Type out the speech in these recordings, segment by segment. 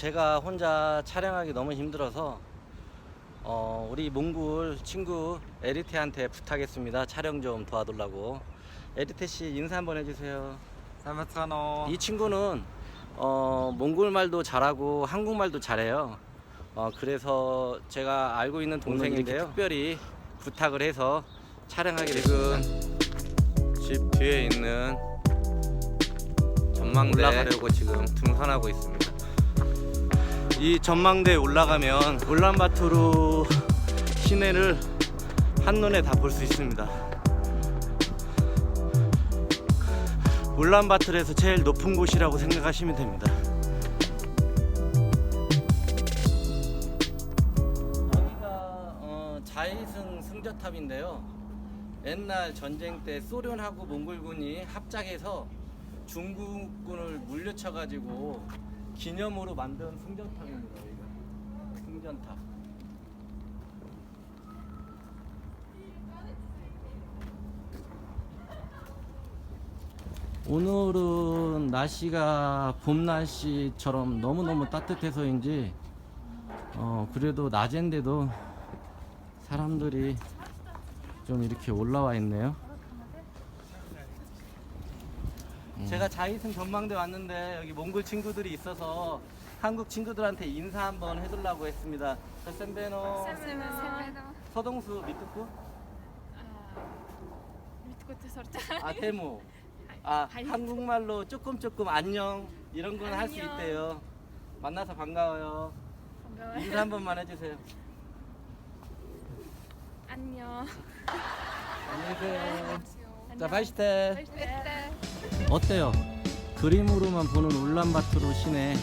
제가 혼자 촬영하기 너무 힘들어서 어, 우리 몽골 친구 에리테한테 부탁했습니다. 촬영 좀 도와달라고. 에리테 씨 인사 한번 해주세요. 이 친구는 어, 몽골 말도 잘하고 한국말도 잘해요. 어, 그래서 제가 알고 있는 동생인데요. 특별히 부탁을 해서 촬영하게 됐습니다. 집 뒤에 있는 전망대 올라가려고 지금 등산하고 있습니다. 이 전망대에 올라가면 울란바토르 시내를 한눈에 다 볼 수 있습니다. 울란바토르에서 제일 높은 곳이라고 생각하시면 됩니다. 여기가 어, 자이승 승저탑인데요. 옛날 전쟁 때 소련하고 몽골군이 합작해서 중국군을 물려쳐가지고 기념으로 만든 승전탑입니다. 여기가 승전탑. 오늘은 날씨가 봄 날씨처럼 너무너무 따뜻해서인지 어 그래도 낮인데도 사람들이 좀 이렇게 올라와 있네요. 제가 자이승 전망대 왔는데 여기 몽골 친구들이 있어서 한국 친구들한테 인사 한번 해달라고 했습니다. 저 샌베노 서동수 미트쿠 미트코트 설자 아 테무 아 하이. 한국말로 조금 조금 안녕 이런 건 할 수 안녕. 있대요. 만나서 반가워요. 인사 한 번만 해주세요. 안녕 안녕히 계세요. 자. 바이시테 네. 어때요? 그림으로만 보는 울란바토르 시내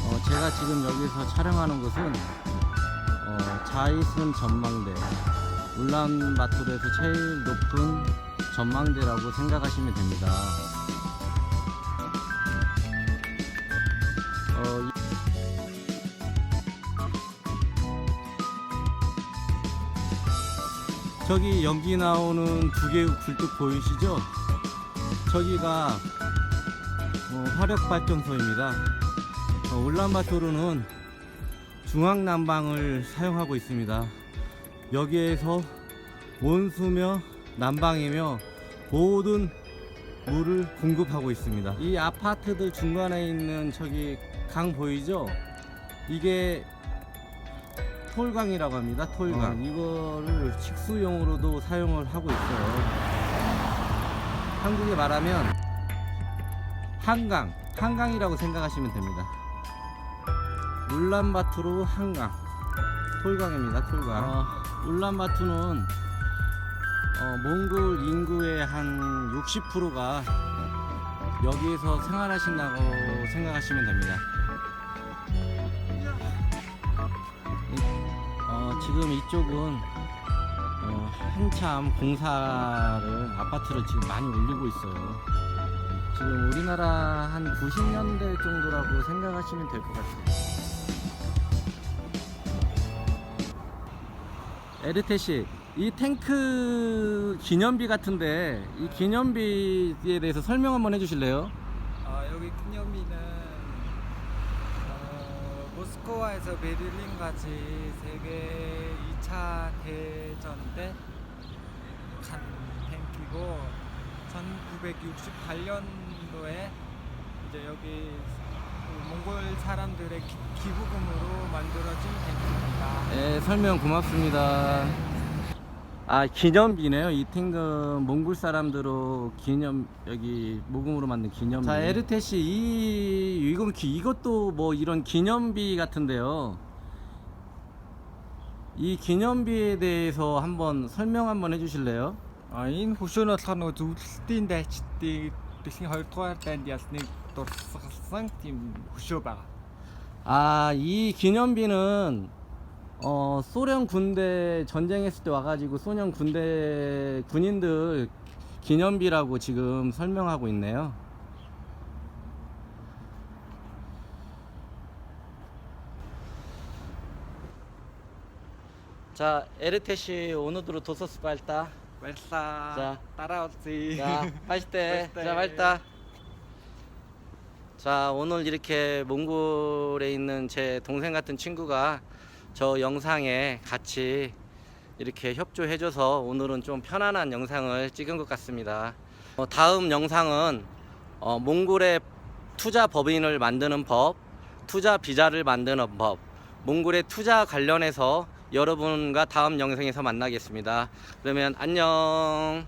어, 제가 지금 여기서 촬영하는 곳은 어, 자이슨 전망대 울란바토르에서 제일 높은 전망대라고 생각하시면 됩니다. 저기 연기 나오는 두 개의 굴뚝 보이시죠? 저기가 어, 화력 발전소입니다. 어, 울란바토르는 중앙 난방을 사용하고 있습니다. 여기에서 온수며 난방이며 모든 물을 공급하고 있습니다. 이 아파트들 중간에 있는 저기 강 보이죠? 이게 톨강이라고 합니다. 톨강. 이거를 식수용으로도 사용을 하고 있어요. 한국에 말하면 한강, 한강이라고 생각하시면 됩니다. 울란바토르 한강, 톨강입니다. 톨강. 어, 울란바토르는 어, 몽골 인구의 한 60%가 여기에서 생활하신다고 생각하시면 됩니다. 지금 이쪽은 어, 한참 공사를 아파트를 지금 많이 올리고 있어요. 지금 우리나라 한 90년대 정도라고 생각하시면 될 것 같아요. 에르테 씨, 이 탱크 기념비 같은데 이 기념비에 대해서 설명 한번 해주실래요? 어, 여기 기념비는 어, 모스크바에서 베를린까지 세계 2차 대전 때 간 탱키고 1968년도에 이제 여기 그 몽골 사람들의 기, 기부금으로 만들어진 탱크입니다. 네, 설명 고맙습니다. 아, 기념비네요. 이 탱크 몽골 사람들로 기념 여기 모금으로 만든 기념비. 자, 에르테 씨, 이 이건 기- 이것도 뭐 이런 기념비 같은데요. 이 기념비에 대해서 한번 설명 한번 해주실래요? А энэ хөшөө нь болохоор нөгөө зөвлөлтийн дайчдыг дэлхийн 2 дугаар дайнд ялсныг дурсгалсан тийм хөшөө байгаа. 아, 이 기념비는 어, 소련 군대 전쟁했을 때 와가지고 소련 군대 군인들 기념비라고 지금 설명하고 있네요. 자, 에르테시 오누드로 도서스 발다. 발사. 자, 따라오지. 자, 발때. 자, 발다. 자, 오늘 이렇게 몽골에 있는 제 동생 같은 친구가 저 영상에 같이 이렇게 협조해줘서 오늘은 좀 편안한 영상을 찍은 것 같습니다. 어, 다음 영상은 어, 몽골의 투자 법인을 만드는 법, 투자 비자를 만드는 법, 몽골의 투자 관련해서 여러분과 다음 영상에서 만나겠습니다. 그러면 안녕.